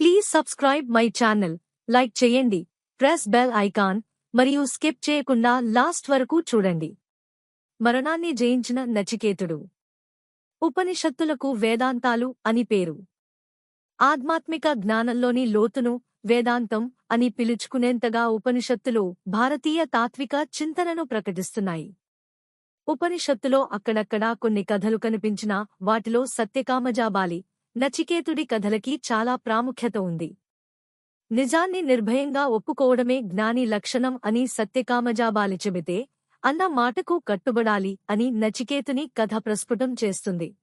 Please subscribe my channel like చేయండి press bell icon మరియు skip చేయకుండా లాస్ట్ వరకు చూడండి. మరణాన్ని జయించిన నచికేతుడు. ఉపనిషత్తులకు వేదాంతాలు అని పేరు. ఆధ్యాత్మిక జ్ఞానంలోని లోతును వేదాంతం అని పిలుచుకునేంతగా ఉపనిషత్తులు భారతీయ తాత్విక చింతనను ప్రకటిస్తున్నాయి. ఉపనిషత్తులో అక్కడక్కడా కొన్ని కథలు కనిపించినా వాటిలో సత్యకామజాబాలి నచికేతుడి కథలకి చాలా ప్రాముఖ్యత ఉంది. నిజాన్ని నిర్భయంగా ఒప్పుకోవడమే జ్ఞాని లక్షణం అని సత్యకామజాబాలి చెబితే అన్న మాటకు కట్టుబడాలి అని నచికేతుని కథ ప్రస్ఫుటం చేస్తుంది.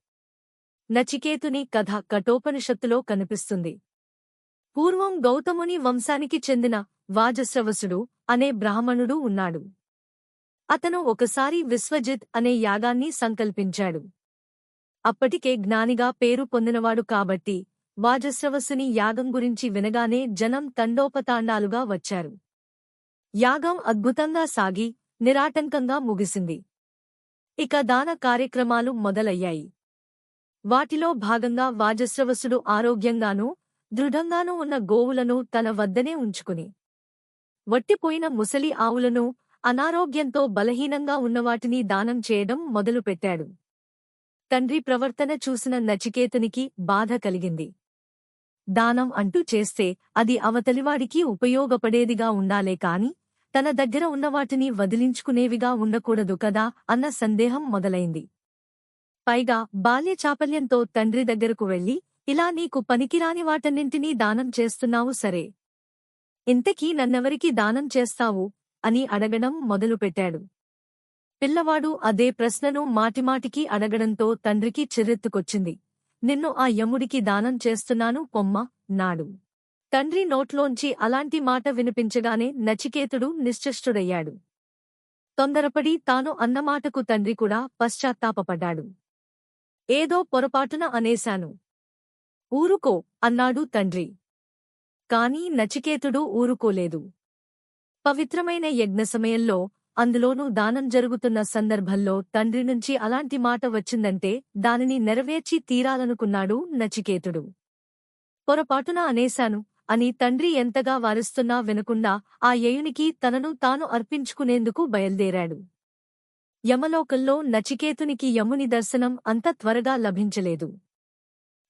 నచికేతుని కథ కఠోపనిషత్తులో కనిపిస్తుంది. పూర్వం గౌతముని వంశానికి చెందిన వాజశ్రవసుడు అనే బ్రాహ్మణుడు ఉన్నాడు. అతను ఒకసారి విశ్వజిత్ అనే యాగాన్ని సంకల్పించాడు. అప్పటికే జ్ఞానిగా పేరు పొందినవాడు కాబట్టి వాజశ్రవసుని యాగం గురించి వినగానే జనం తండోపతాండాలుగా వచ్చారు. యాగం అద్భుతంగా సాగి నిరాటంకంగా ముగిసింది. ఇక దాన కార్యక్రమాలు మొదలయ్యాయి. వాటిలో భాగంగా వాజశ్రవసుడు ఆరోగ్యంగానూ దృఢంగానూ ఉన్న గోవులను తన వద్దనే ఉంచుకుని వట్టిపోయిన ముసలి ఆవులను అనారోగ్యంతో బలహీనంగా ఉన్నవాటిని దానం చేయడం మొదలుపెట్టాడు. తండ్రి ప్రవర్తన చూసిన నచికేతునికి బాధ కలిగింది. దానం అంటూ చేస్తే అది అవతలివాడికి ఉపయోగపడేదిగా ఉండాలే కాని తన దగ్గర ఉన్నవాటిని వదిలించుకునేవిగా ఉండకూడదు కదా అన్న సందేహం మొదలైంది. పైగా బాల్యచాపల్యంతో తండ్రి దగ్గరకు వెళ్ళి ఇలా నీకు పనికిరాని వాటన్నింటినీ దానం చేస్తున్నావు సరే. ఇంతకీ నన్నెవరికి దానం చేస్తావు? అని అడగడం మొదలుపెట్టాడు. పిల్లవాడు అదే ప్రశ్నను మాటిమాటికి అడగడంతో తండ్రికి చిరెత్తుకొచ్చింది. నిన్ను ఆ యముడికి దానం చేస్తున్నాను పొమ్మ నాడు. తండ్రి నోట్లోంచి అలాంటి మాట వినిపించగానే నచికేతుడు నిశ్చష్టుడయ్యాడు. తొందరపడి తాను అన్నమాటకు తండ్రి కూడా పశ్చాత్తాపపడ్డాడు. ఏదో పొరపాటున అనేశాను. ఊరుకో అన్నాడు తండ్రి. కాని నచికేతుడు ఊరుకోలేదు. పవిత్రమైన యజ్ఞ సమయంలో అందులోనూ దానం జరుగుతున్న సందర్భంలో తండ్రి నుంచి అలాంటి మాట వచ్చిందంటే దానిని నెరవేర్చి తీరాలనుకున్నాడు నచికేతుడు. పొరపాటున అనేశాను అని తండ్రి ఎంతగా వారిస్తున్నా వినకుండా ఆ యయునికి తనను తాను అర్పించుకునేందుకు బయల్దేరాడు. యమలోకంలో నచికేతునికి యముని దర్శనం అంత త్వరగా లభించలేదు.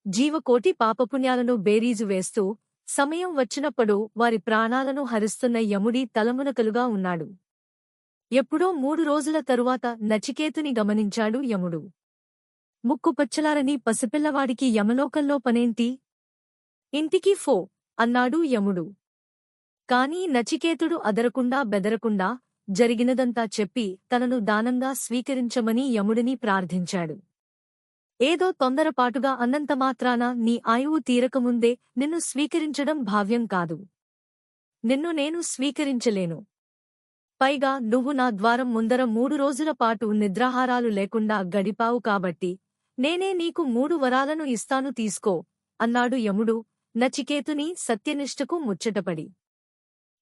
జీవకోటి పాపపుణ్యాలను బేరీజు వేస్తూ సమయం వచ్చినప్పుడు వారి ప్రాణాలను హరిస్తున్న యముడి తలమునకలుగా ఉన్నాడు. ఎప్పుడో మూడు రోజుల తరువాత నచికేతుని గమనించాడు యముడు. ముక్కుపచ్చలారని పసిపిల్లవాడికి యమలోకంలో పనేంటి? ఇంటికి ఫో అన్నాడు యముడు. కాని నచికేతుడు అదరకుండా బెదరకుండా జరిగినదంతా చెప్పి తనను దానంగా స్వీకరించమని యముడిని ప్రార్థించాడు. ఏదో తొందరపాటుగా అన్నంత మాత్రాన నీ ఆయువు తీరకముందే నిన్ను స్వీకరించడం భావ్యం కాదు. నిన్ను నేను స్వీకరించలేను. పైగా నువ్వు నా ద్వారం ముందర మూడు రోజుల పాటు నిద్రాహారాలు లేకుండా గడిపావు కాబట్టి నేనే నీకు మూడు వరాలను ఇస్తాను తీసుకో అన్నాడు యముడు. నచికేతుని సత్యనిష్టకు ముచ్చటపడి.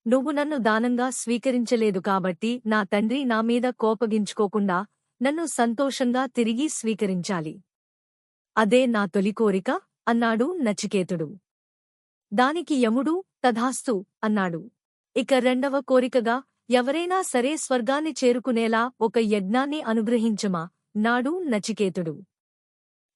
నువ్వు నన్ను దానంగా స్వీకరించలేదు కాబట్టి నా తండ్రి నా మీద కోపగించుకోకుండా నన్ను సంతోషంగా తిరిగి స్వీకరించాలి. అదే నా తొలి కోరిక అన్నాడు నచికేతుడు. దానికి యముడు తధాస్తు అన్నాడు. ఇక రెండవ కోరికగా ఎవరైనా సరే స్వర్గాన్ని చేరుకునేలా ఒక యజ్ఞాన్ని అనుగ్రహించమా? నాడు నచికేతుడు.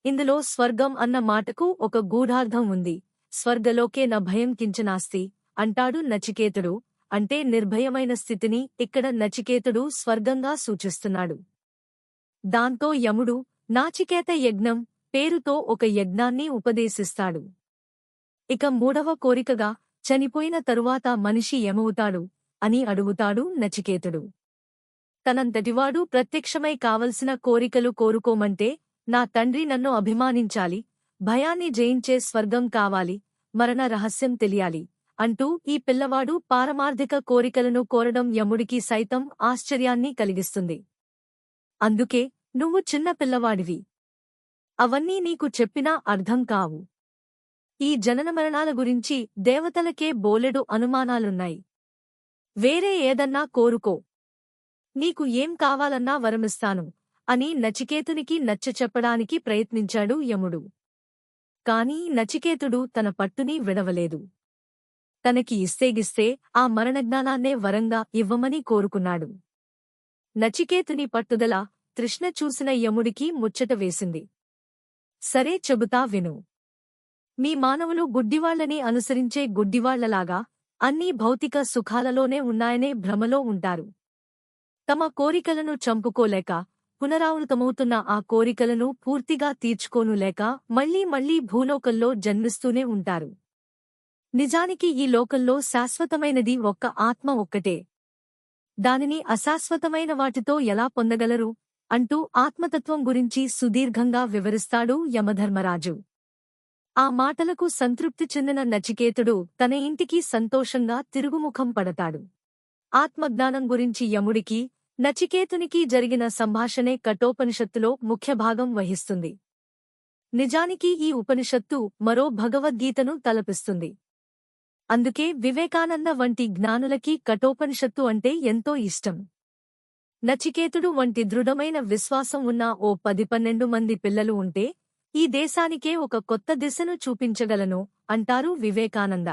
ఇందులో స్వర్గం అన్న మాటకు ఒక గూఢార్థం ఉంది. స్వర్గలోకే న భయం కించనాస్తి. అంటాడు నచికేతుడు. అంటే నిర్భయమైన స్థితిని ఇక్కడ నచికేతుడు స్వర్గంగా సూచిస్తున్నాడు. దాంతో యముడు నాచికేత యజ్ఞం పేరుతో ఒక యజ్ఞాన్ని ఉపదేశిస్తాడు. ఇక మూడవ కోరికగా చనిపోయిన తరువాత మనిషి ఏమవుతాడు? అని అడుగుతాడు నచికేతుడు. తనంతటివాడు ప్రత్యక్షమై కావలసిన కోరికలు కోరుకోమంటే నా తండ్రి నన్ను అభిమానించాలి భయాన్ని జయించే స్వర్గం కావాలి మరణ రహస్యం తెలియాలి అంటూ ఈ పిల్లవాడు పారమార్థిక కోరికలను కోరడం యముడికి సైతం ఆశ్చర్యాన్ని కలిగిస్తుంది. అందుకే నువ్వు చిన్న పిల్లవాడివి. అవన్నీ నీకు చెప్పినా అర్థం కావు. ఈ జనన మరణాల గురించి దేవతలకే బోలెడు అనుమానాలున్నాయి. వేరే ఏదన్నా కోరుకో. నీకు ఏం కావాలన్నా వరమిస్తాను అని నచికేతునికి నచ్చచెప్పడానికి ప్రయత్నించాడు యముడు. కాని నచికేతుడు తన పట్టుని విడవలేదు. తనకి ఇస్తేగిస్తే ఆ మరణజ్ఞానాన్నే వరంగా ఇవ్వమని కోరుకున్నాడు. నచికేతుని పట్టుదల తృష్ణ చూసిన యముడికి ముచ్చట వేసింది. సరే చెబుతా విను. మీ మానవులు గుడ్డివాళ్ళని అనుసరించే గుడ్డివాళ్ళలాగా అన్నీ భౌతిక సుఖాలలోనే ఉన్నాయనే భ్రమలో ఉంటారు. తమ కోరికలను చంపుకోలేక పునరావృతమవుతున్న ఆ కోరికలను పూర్తిగా తీర్చుకోనులేక మళ్ళీ మళ్ళీ భూలోకంలో జన్మిస్తూనే ఉంటారు. నిజానికి ఈ లోకంలో శాశ్వతమైనది ఒక్క ఆత్మ ఒక్కటే. దానిని అశాశ్వతమైన వాటితో ఎలా పొందగలరు? అంటూ ఆత్మతత్వం గురించి సుదీర్ఘంగా వివరిస్తాడు యమధర్మరాజు. ఆ మాటలకు సంతృప్తి చెందిన నచికేతుడు తన ఇంటికి సంతోషంగా తిరుగుముఖం పడతాడు. ఆత్మజ్ఞానం గురించి యముడికి నచికేతునికి జరిగిన సంభాషణే కఠోపనిషత్తులో ముఖ్య భాగం వహిస్తుంది. నిజానికి ఈ ఉపనిషత్తు మరో భగవద్గీతను తలపిస్తుంది. అందుకే వివేకానంద వంటి జ్ఞానులకి కఠోపనిషత్తు అంటే ఎంతో ఇష్టం. నచికేతుడు వంటి దృఢమైన విశ్వాసం ఉన్న ఓ పది పన్నెండు మంది పిల్లలు ఉంటే ఈ దేశానికే ఒక కొత్త దిశను చూపించగలను అంటారు వివేకానంద.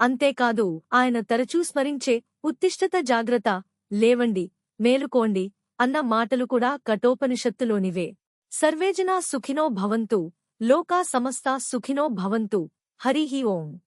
అంతేకాదు ఆయన తరచూ స్మరించే ఉత్తిష్టత జాగ్రత్త లేవండి మేలుకోండి అన్న మాటలు కూడా కఠోపనిషత్తులోనివే. సర్వేజనా సుఖినో భవంతు లోకా సమస్తా సుఖినో భవంతు హరిహి ఓం.